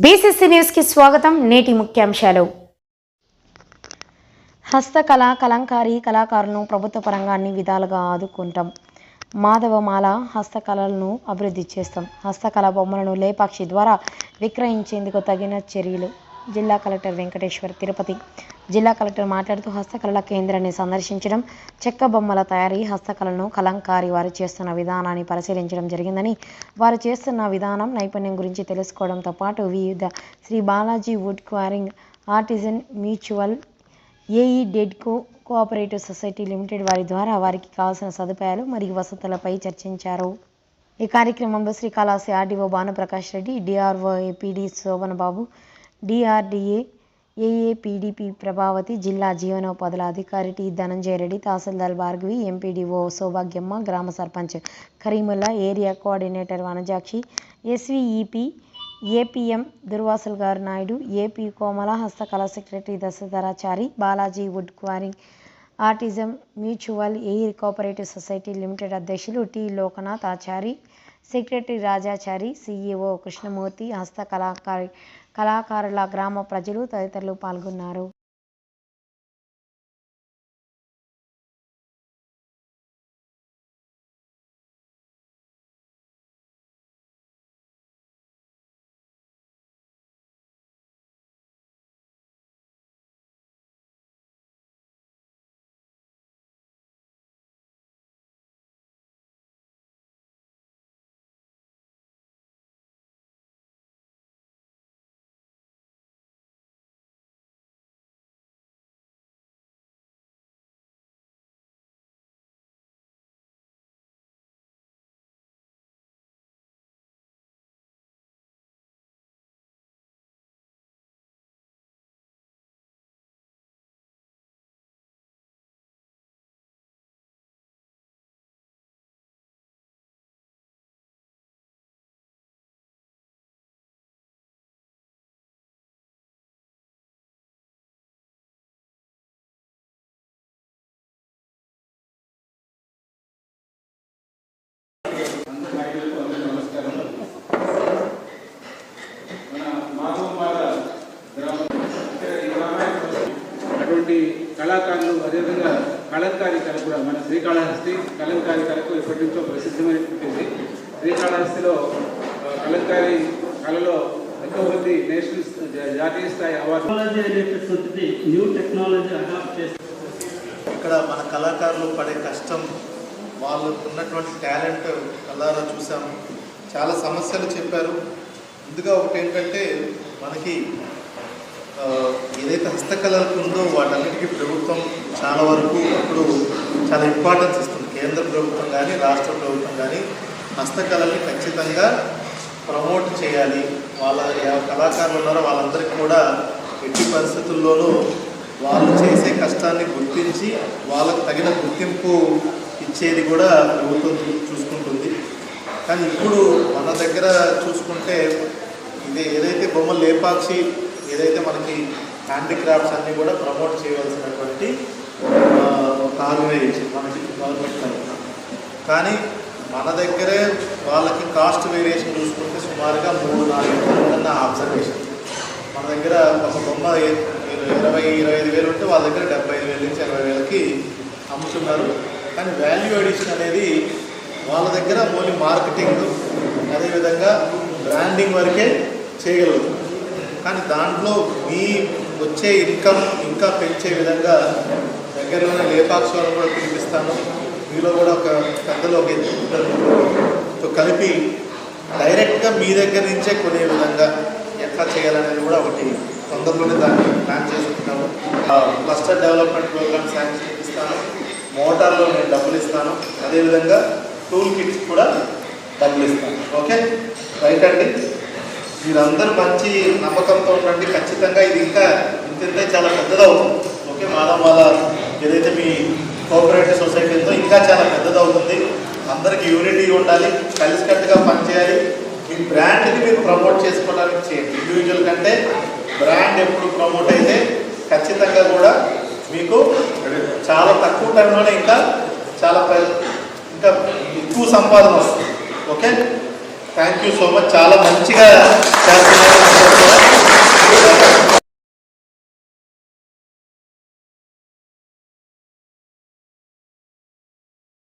BCC న్యూస్కి స్వాగతం నేటి ముఖ్యాంశాలు. హస్తకళ కలంకారీ కళాకారులను ప్రభుత్వ పరంగా అన్ని విధాలుగా ఆదుకుంటాం. మాధవమాల హస్తకళలను అభివృద్ధి చేస్తాం. హస్తకళ బొమ్మలను లేపాక్షి ద్వారా విక్రయించేందుకు తగిన చర్యలు. జిల్లా కలెక్టర్ వెంకటేశ్వర్ తిరుపతి. జిల్లా కలెక్టర్ మాట్లాడుతూ హస్తకళల కేంద్రాన్ని సందర్శించడం చెక్క బొమ్మల తయారీ హస్తకళలను కలంకారి వారు చేస్తున్న విధానాన్ని పరిశీలించడం జరిగిందని వారు చేస్తున్న విధానం నైపుణ్యం గురించి తెలుసుకోవడంతో పాటు వివిధ Shri Balaji wood quarrying artisan mutual AE డెడ్కో cooperative society limited వారి ద్వారా వారికి కావాల్సిన సదుపాయాలు మరియు వసతులపై చర్చించారు. ఈ కార్యక్రమంలో Srikalahasti RDO Bhanuprakash Reddy DRO APD Shobhan Babu DRDA AAPDP Prabhavati జిల్లా జీవనోపాధుల అధికారి టి ధనంజయ రెడ్డి తహసీల్దార్ భార్గవి ఎంపీడీఓ సౌభాగ్యమ్మ గ్రామ sarpanch Karimulla area coordinator Vanajakshi SVEP APM Durvasul garu Naidu AP Komala హస్తకళ secretary Dasadharachari Balaji wood quarrying artisan mutual air cooperative society limited అధ్యక్షులు T Lokanath Achari secretary Rajachari CEO Krishnamurthy హస్త కళాకారి కళాకారుల గ్రామ ప్రజలు తదితరులు పాల్గొన్నారు. కళాకారులు అదేవిధంగా కలంకారీ కళ కూడా మన శ్రీకాళహస్తి కలంకారీ కళకు ఎప్పటి నుంచో ప్రసిద్ధమైనటువంటిది. శ్రీకాళహస్తిలో ఆ, కలంకారీ కళలో ఎక్కువ మంది నేషనల్ జాతీయ స్థాయి అవార్డు న్యూ టెక్నాలజీ అడాప్ట్ చేసి ఇక్కడ మన కళాకారులు పడే కష్టం వాళ్ళకు ఉన్నటువంటి టాలెంట్ కళ్ళారా చూసాము చాలా సమస్యలు చెప్పారు. ముందుగా ఒకటి ఏంటంటే మనకి ఏదైతే హస్తకళలకు ఉందో వాటన్నిటికీ ప్రభుత్వం చాలా వరకు ఇప్పుడు చాలా ఇంపార్టెన్స్ ఇస్తుంది. కేంద్ర ప్రభుత్వం కానీ రాష్ట్ర ప్రభుత్వం కానీ హస్తకళల్ని ఖచ్చితంగా ప్రమోట్ చేయాలి. వాళ్ళ కళాకారులు ఉన్నారో వాళ్ళందరికీ కూడా ఎట్టి పరిస్థితుల్లోనూ వాళ్ళు చేసే కష్టాన్ని గుర్తించి వాళ్ళకు తగిన గుర్తింపు ఇచ్చేది కూడా ప్రభుత్వం చూసుకుంటుంది. కానీ ఇప్పుడు మన దగ్గర చూసుకుంటే ఇది ఏదైతే బొమ్మలు లేపాక్షి ఏదైతే మనకి హ్యాండిక్రాఫ్ట్స్ అన్నీ కూడా ప్రమోట్ చేయవలసినటువంటి ఆ, ఆర్గనైజేషన్ మనకి గవర్నమెంట్ తరఫున కానీ మన దగ్గరే వాళ్ళకి కాస్ట్ వేరియేషన్ చూసుకుంటే సుమారుగా మూడు నాలుగు వేల అబ్జర్వేషన్ మన దగ్గర ఒక బొమ్మ ఇరవై ఇరవై ఐదు వేలు ఉంటే వాళ్ళ దగ్గర డెబ్బై ఐదు వేల నుంచి ఇరవై వేలకి అమ్ముతున్నారు. కానీ వాల్యూ అడిషన్ అనేది వాళ్ళ దగ్గర ఓన్లీ మార్కెటింగ్ అదేవిధంగా బ్రాండింగ్ వరకే చేయగలుగుతుంది కానీ దాంట్లో మీ వచ్చే ఇన్కమ్ ఇంకా పెంచే విధంగా దగ్గరలోనే లేపాక్షలను కూడా పిలిపిస్తాను. మీలో కూడా ఒక పెద్దలో ఒక ఇద్దరు కలిపి డైరెక్ట్గా మీ దగ్గర నుంచే కొనే విధంగా ఎట్లా చేయాలనేది కూడా ఒకటి తొందరలోనే దాన్ని ప్లాన్ చేసుకుంటాము. క్లస్టర్ డెవలప్మెంట్ ప్రోగ్రామ్ శాంక్షన్ ఇస్తాను మోటార్లో నేను డబ్బులు ఇస్తాను. అదేవిధంగా టూల్ కిట్స్ కూడా డబ్బులు ఇస్తాను. ఓకే? రైట్ అండి. మీరందరూ మంచి నమ్మకంతో ఉండండి. ఖచ్చితంగా ఇది ఇంకా ఇంత చాలా పెద్దదవుతుంది. ఓకే మాదా వాళ్ళ ఏదైతే మీ కోఆపరేటివ్ సొసైటీ ఉందో ఇంకా చాలా పెద్దదవుతుంది. అందరికి యూనిటీ ఉండాలి కలిసికట్టుగా పనిచేయాలి. మీ బ్రాండ్ని మీరు ప్రమోట్ చేసుకోవడానికి చేయండి. ఇండివిజువల్ కంటే బ్రాండ్ ఎప్పుడు ప్రమోట్ అయితే ఖచ్చితంగా కూడా మీకు చాలా తక్కువ టైంలోనే ఇంకా చాలా ఇంకా ఎక్కువ సంపాదన వస్తుంది. Okay? Thank you so much చాలా మంచిగా